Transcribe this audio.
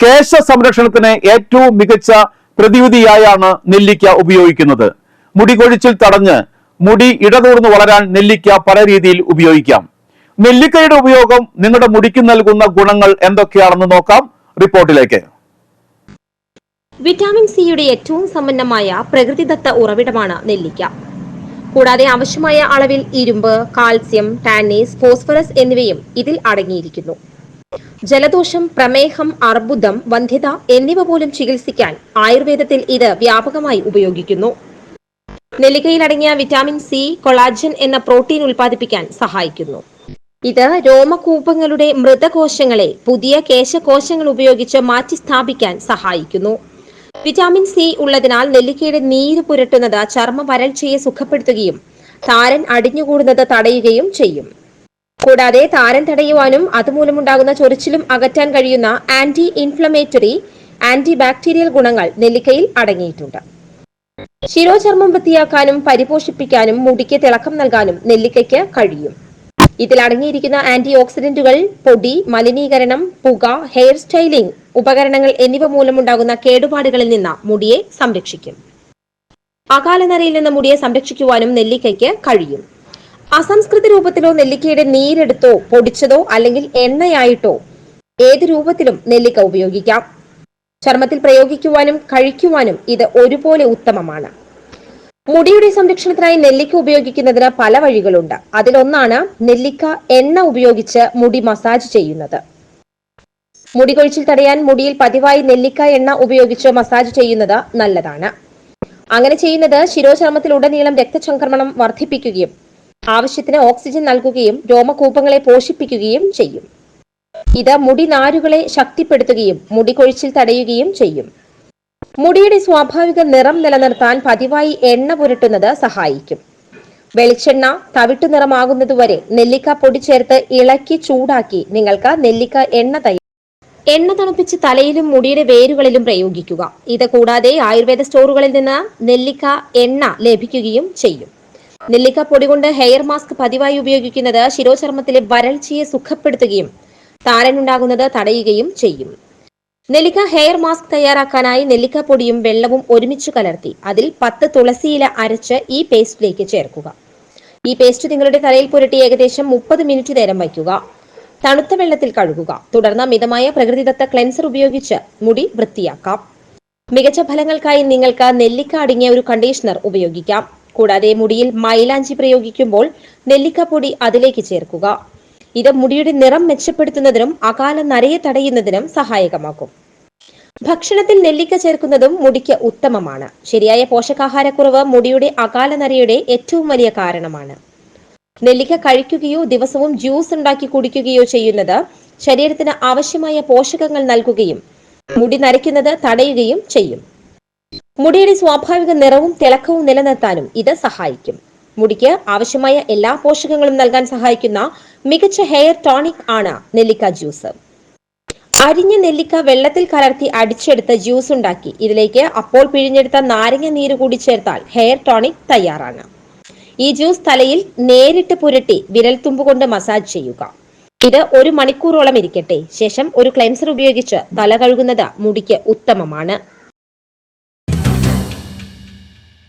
കേശ സംരക്ഷണത്തിന് ഏറ്റവും മികച്ച പ്രതിവിധിയായാണ് നെല്ലിക്ക ഉപയോഗിക്കുന്നത്. മുടി കൊഴിച്ചിൽ തടഞ്ഞ് മുടി ഇടതൂർന്ന് വളരാൻ നെല്ലിക്ക പല രീതിയിൽ ഉപയോഗിക്കാം. നെല്ലിക്കയുടെ ഉപയോഗം നിങ്ങളുടെ മുടിക്ക് നൽകുന്ന ഗുണങ്ങൾ എന്തൊക്കെയാണെന്ന് നോക്കാം. റിപ്പോർട്ടിലേക്ക്. വിറ്റാമിൻ സിയുടെ ഏറ്റവും സമ്പന്നമായ പ്രകൃതിദത്ത ഉറവിടമാണ് നെല്ലിക്ക. കൂടാതെ ആവശ്യമായ അളവിൽ ഇരുമ്പ് കാൽസ്യം ടാനീസ് ഫോസ്ഫറസ് എന്നിവയും ഇതിൽ അടങ്ങിയിരിക്കുന്നു. ജലദോഷം പ്രമേഹം അർബുദം വന്ധ്യത എന്നിവ പോലും ചികിത്സിക്കാൻ ആയുർവേദത്തിൽ ഇത് വ്യാപകമായി ഉപയോഗിക്കുന്നു. നെല്ലിക്കയിൽ അടങ്ങിയ വിറ്റാമിൻ സി കൊളാജൻ എന്ന പ്രോട്ടീൻ ഉൽപ്പാദിപ്പിക്കാൻ സഹായിക്കുന്നു. ഇത് രോമകൂപങ്ങളുടെ മൃതകോശങ്ങളെ പുതിയ കേശകോശങ്ങൾ ഉപയോഗിച്ച് മാറ്റി സ്ഥാപിക്കാൻ സഹായിക്കുന്നു. വിറ്റാമിൻ സി ഉള്ളതിനാൽ നെല്ലിക്കയുടെ നീര് പുരട്ടുന്നത് ചർമ്മ വരൾച്ചയെ സുഖപ്പെടുത്തുകയും താരൻ അടിഞ്ഞുകൂടുന്നത് തടയുകയും ചെയ്യും. കൂടാതെ താരൻ തടയുവാനും അതുമൂലമുണ്ടാകുന്ന ചൊറിച്ചിലും അകറ്റാൻ കഴിയുന്ന ആന്റി ഇൻഫ്ലമേറ്ററി ആന്റി ബാക്ടീരിയൽ ഗുണങ്ങൾ നെല്ലിക്കയിൽ അടങ്ങിയിട്ടുണ്ട്. ശിരോചർമ്മം വൃത്തിയാക്കാനും പരിപോഷിപ്പിക്കാനും മുടിക്ക് തിളക്കം നൽകാനും നെല്ലിക്കയ്ക്ക് കഴിയും. ഇതിൽ അടങ്ങിയിരിക്കുന്ന ആന്റി ഓക്സിഡന്റുകൾ പൊടി മലിനീകരണം പുക ഹെയർ സ്റ്റൈലിംഗ് ഉപകരണങ്ങൾ എന്നിവ മൂലമുണ്ടാകുന്ന കേടുപാടുകളിൽ നിന്ന് മുടിയെ സംരക്ഷിക്കും. അകാലനരയിൽ നിന്ന് മുടിയെ സംരക്ഷിക്കുവാനും നെല്ലിക്കയ്ക്ക് കഴിയും. അസംസ്കൃത രൂപത്തിലോ നെല്ലിക്കയുടെ നീരെടുത്തോ പൊടിച്ചതോ അല്ലെങ്കിൽ എണ്ണയായിട്ടോ ഏത് രൂപത്തിലും നെല്ലിക്ക ഉപയോഗിക്കാം. ചർമ്മത്തിൽ പ്രയോഗിക്കുവാനും കഴിക്കുവാനും ഇത് ഒരുപോലെ ഉത്തമമാണ്. മുടിയുടെ സംരക്ഷണത്തിനായി നെല്ലിക്ക ഉപയോഗിക്കുന്നതിന് പല വഴികളുണ്ട്. അതിലൊന്നാണ് നെല്ലിക്ക എണ്ണ ഉപയോഗിച്ച് മുടി മസാജ് ചെയ്യുന്നത്. മുടി കൊഴിച്ചിൽ തടയാൻ മുടിയിൽ പതിവായി നെല്ലിക്ക എണ്ണ ഉപയോഗിച്ച് മസാജ് ചെയ്യുന്നത് നല്ലതാണ്. അങ്ങനെ ചെയ്യുന്നത് ശിരോചർമ്മത്തിലുടനീളം രക്തചംക്രമണം വർദ്ധിപ്പിക്കുകയും ആവശ്യത്തിന് ഓക്സിജൻ നൽകുകയും രോമകൂപങ്ങളെ പോഷിപ്പിക്കുകയും ചെയ്യും. ഇത് മുടി നാരുകളെ ശക്തിപ്പെടുത്തുകയും മുടി കൊഴിച്ചിൽ തടയുകയും ചെയ്യും. മുടിയുടെ സ്വാഭാവിക നിറം നിലനിർത്താൻ പതിവായി എണ്ണ പുരട്ടുന്നത് സഹായിക്കും. വെളിച്ചെണ്ണ തവിട്ടു നിറമാകുന്നതുവരെ നെല്ലിക്ക പൊടി ചേർത്ത് ഇളക്കി ചൂടാക്കി നിങ്ങൾക്ക് നെല്ലിക്ക എണ്ണ തയ്യാറാക്കാം. എണ്ണ തണുപ്പിച്ച് തലയിലും മുടിയുടെ വേരുകളിലും പ്രയോഗിക്കുക. ഇത് കൂടാതെ ആയുർവേദ സ്റ്റോറുകളിൽ നിന്ന് നെല്ലിക്ക എണ്ണ ലഭിക്കുകയും ചെയ്യും. നെല്ലിക്ക പൊടി കൊണ്ട് ഹെയർ മാസ്ക് പതിവായി ഉപയോഗിക്കുന്നത് ശിരോചർമ്മത്തിലെ വരൾച്ചയെ സുഖപ്പെടുത്തുകയും താരനുണ്ടാകുന്നത് തടയുകയും ചെയ്യും. നെല്ലിക്ക ഹെയർ മാസ്ക് തയ്യാറാക്കാനായി നെല്ലിക്ക പൊടിയും വെള്ളവും ഒരുമിച്ച് കലർത്തി അതിൽ പത്ത് തുളസിയില അരച്ച് ഈ പേസ്റ്റിലേക്ക് ചേർക്കുക. ഈ പേസ്റ്റ് നിങ്ങളുടെ തലയിൽ പുരട്ടി ഏകദേശം മുപ്പത് മിനിറ്റ് നേരം വയ്ക്കുക. തണുത്ത വെള്ളത്തിൽ കഴുകുക. തുടർന്ന് മിതമായ പ്രകൃതിദത്ത ക്ലെൻസർ ഉപയോഗിച്ച് മുടി വൃത്തിയാക്കാം. മികച്ച ഫലങ്ങൾക്കായി നിങ്ങൾക്ക് നെല്ലിക്ക അടങ്ങിയ ഒരു കണ്ടീഷണർ ഉപയോഗിക്കാം. കൂടാതെ മുടിയിൽ മൈലാഞ്ചി പ്രയോഗിക്കുമ്പോൾ നെല്ലിക്കപ്പൊടി അതിലേക്ക് ചേർക്കുക. ഇത് മുടിയുടെ നിറം മെച്ചപ്പെടുത്തുന്നതിനും അകാല നരയെ തടയുന്നതിനും സഹായകമാക്കും. ഭക്ഷണത്തിൽ നെല്ലിക്ക ചേർക്കുന്നതും മുടിക്ക് ഉത്തമമാണ്. ശരിയായ പോഷകാഹാരക്കുറവ് മുടിയുടെ അകാല നരയുടെ ഏറ്റവും വലിയ കാരണമാണ്. നെല്ലിക്ക കഴിക്കുകയോ ദിവസവും ജ്യൂസ് ഉണ്ടാക്കി കുടിക്കുകയോ ചെയ്യുന്നത് ശരീരത്തിന് ആവശ്യമായ പോഷകങ്ങൾ നൽകുകയും മുടി നരയ്ക്കുന്നത് തടയുകയും ചെയ്യും. മുടിയുടെ സ്വാഭാവിക നിറവും തിളക്കവും നിലനിർത്താനും ഇത് സഹായിക്കും. മുടിക്ക് ആവശ്യമായ എല്ലാ പോഷകങ്ങളും നൽകാൻ സഹായിക്കുന്ന മികച്ച ഹെയർ ടോണിക് ആണ് നെല്ലിക്ക ജ്യൂസ്. അരിഞ്ഞ നെല്ലിക്ക വെള്ളത്തിൽ കലർത്തി അടിച്ചെടുത്ത് ജ്യൂസ് ഉണ്ടാക്കി. ഇതിലേക്ക് അപ്പോൾ പിഴിഞ്ഞെടുത്ത നാരങ്ങ നീര് കൂടി ചേർത്താൽ ഹെയർ ടോണിക് തയ്യാറാണ്. ഈ ജ്യൂസ് തലയിൽ നേരിട്ട് പുരട്ടി വിരൽത്തുമ്പ് കൊണ്ട് മസാജ് ചെയ്യുക. ഇത് ഒരു മണിക്കൂറോളം ഇരിക്കട്ടെ. ശേഷം ഒരു ക്ലെൻസർ ഉപയോഗിച്ച് തല കഴുകുന്നത് മുടിക്ക് ഉത്തമമാണ്.